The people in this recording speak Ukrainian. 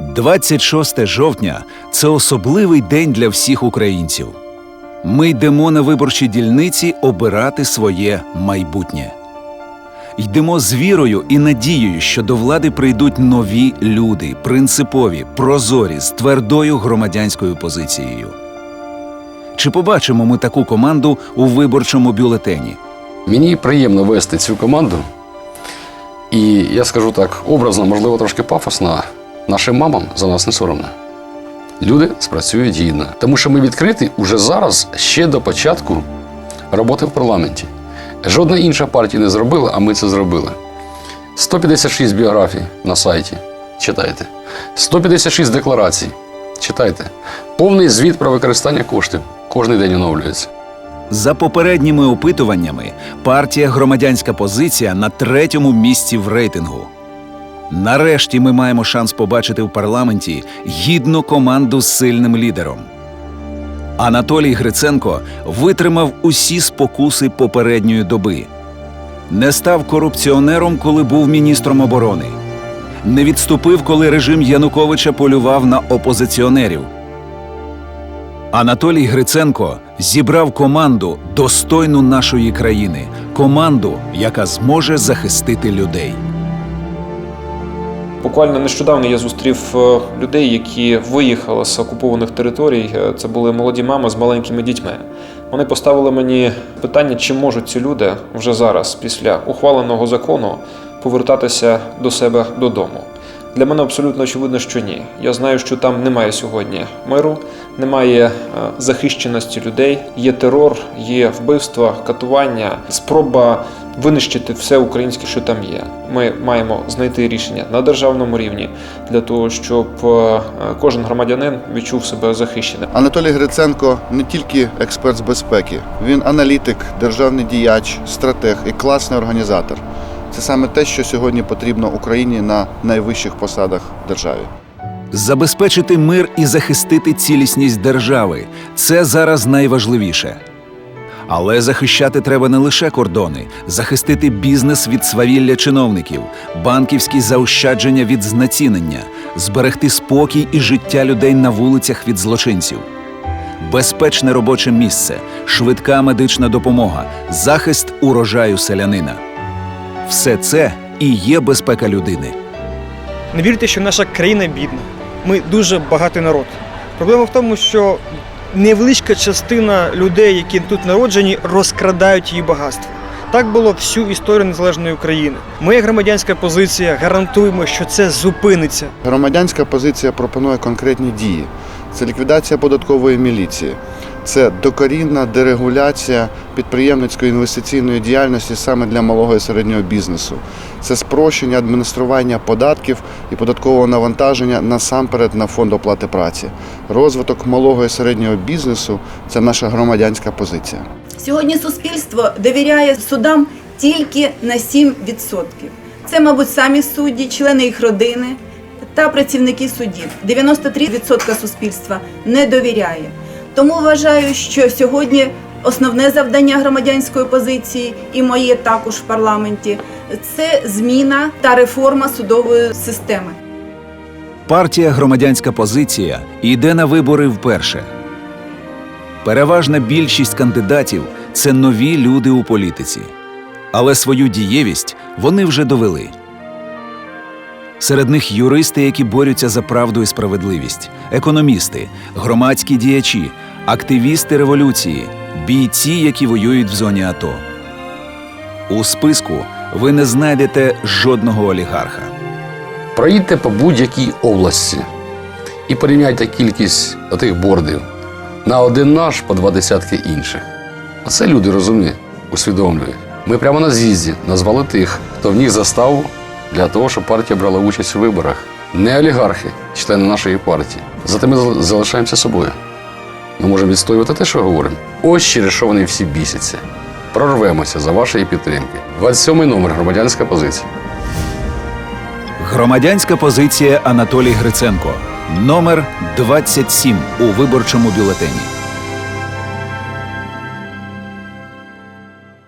26 жовтня це особливий день для всіх українців. Ми йдемо на виборчі дільниці обирати своє майбутнє. Йдемо з вірою і надією, що до влади прийдуть нові люди, принципові, прозорі, з твердою громадянською позицією. Чи побачимо ми таку команду у виборчому бюлетені? Мені приємно вести цю команду. І я скажу так, образно, можливо, трошки пафосно, нашим мамам за нас не соромно. Люди спрацюють гідно, тому що ми відкриті уже зараз, ще до початку роботи в парламенті. Жодна інша партія не зробила, а ми це зробили. 156 біографій на сайті. Читайте. 156 декларацій. Читайте. Повний звіт про використання коштів. Кожний день оновлюється. За попередніми опитуваннями, партія Громадянська позиція на третьому місці в рейтингу. Нарешті ми маємо шанс побачити в парламенті гідну команду з сильним лідером. Анатолій Гриценко витримав усі спокуси попередньої доби. Не став корупціонером, коли був міністром оборони. Не відступив, коли режим Януковича полював на опозиціонерів. Анатолій Гриценко зібрав команду достойну нашої країни, команду, яка зможе захистити людей. Буквально нещодавно я зустрів е, людей, які виїхали з окупованих територій. Е, Це були молоді мами з маленькими дітьми. Вони поставили мені питання, чи можуть ці люди вже зараз, після ухваленого закону, повертатися до себе додому. Для мене абсолютно очевидно, що ні. Я знаю, що там немає сьогодні миру, немає е, захищеності людей, є терор, є вбивства, катування, спроба винищити все українське, що там є. Ми маємо знайти рішення на державному рівні для того, щоб е, кожен громадянин відчув себе захищеним. Анатолій Гриценко не тільки експерт з безпеки, він аналітик, державний діяч, стратег і класний організатор. Це саме те, що сьогодні потрібно Україні на найвищих посадах в державі. Забезпечити мир і захистити цілісність держави це зараз найважливіше. Але захищати треба не лише кордони, захистити бізнес від свавілля чиновників, банківські заощадження від знецінення, зберегти спокій і життя людей на вулицях від злочинців. Безпечне робоче місце, швидка медична допомога, захист урожаю селянина. Все це і є безпека людини. Не вірте, що наша країна бідна. Ми дуже багатий народ. Проблема в тому, що невеличка частина людей, які тут народжені, розкрадають її багатство. Так було всю історію незалежної України. Ми, громадянська позиція, гарантуємо, що це зупиниться. Громадянська позиція пропонує конкретні дії. Це ліквідація податкової міліції, це докорінна дерегуляція підприємницької інвестиційної діяльності саме для малого і середнього бізнесу. Це спрощення адміністрування податків і податкового навантаження насамперед на фонд оплати праці. Розвиток малого і середнього бізнесу це наша громадянська позиція. Сьогодні суспільство довіряє судам тільки на 7%. Це, мабуть, самі судді, члени їх родини та працівники судів. 93% суспільства не довіряє. Тому вважаю, що сьогодні основне завдання громадянської позиції і моє також в парламенті це зміна та реформа судової системи. Партія Громадянська позиція йде на вибори вперше. Переважна більшість кандидатів це нові люди у політиці, але свою дієвість вони вже довели. Серед них юристи, які борються за правду і справедливість, економісти, громадські діячі, активісти революції, бійці, які воюють в зоні АТО. У списку ви не знайдете жодного олігарха. Проїдьте по будь-якій області і порівняйте кількість отих бордів на один наш по два десятки інших. А це люди розумні, усвідомлюють. Ми прямо на з'їзді назвали тих, хто вніс заставу для того, щоб партія брала участь у виборах. Не олігархи, члени нашої партії. Зате ми залишаємося собою. Ми можемо відстоювати те, що говоримо. Ось через що вони всі бісяться. Прорвемося за вашої підтримки. 27 номер громадянська позиція. Громадянська позиція Анатолій Гриценко. Номер 27 у виборчому бюлетені.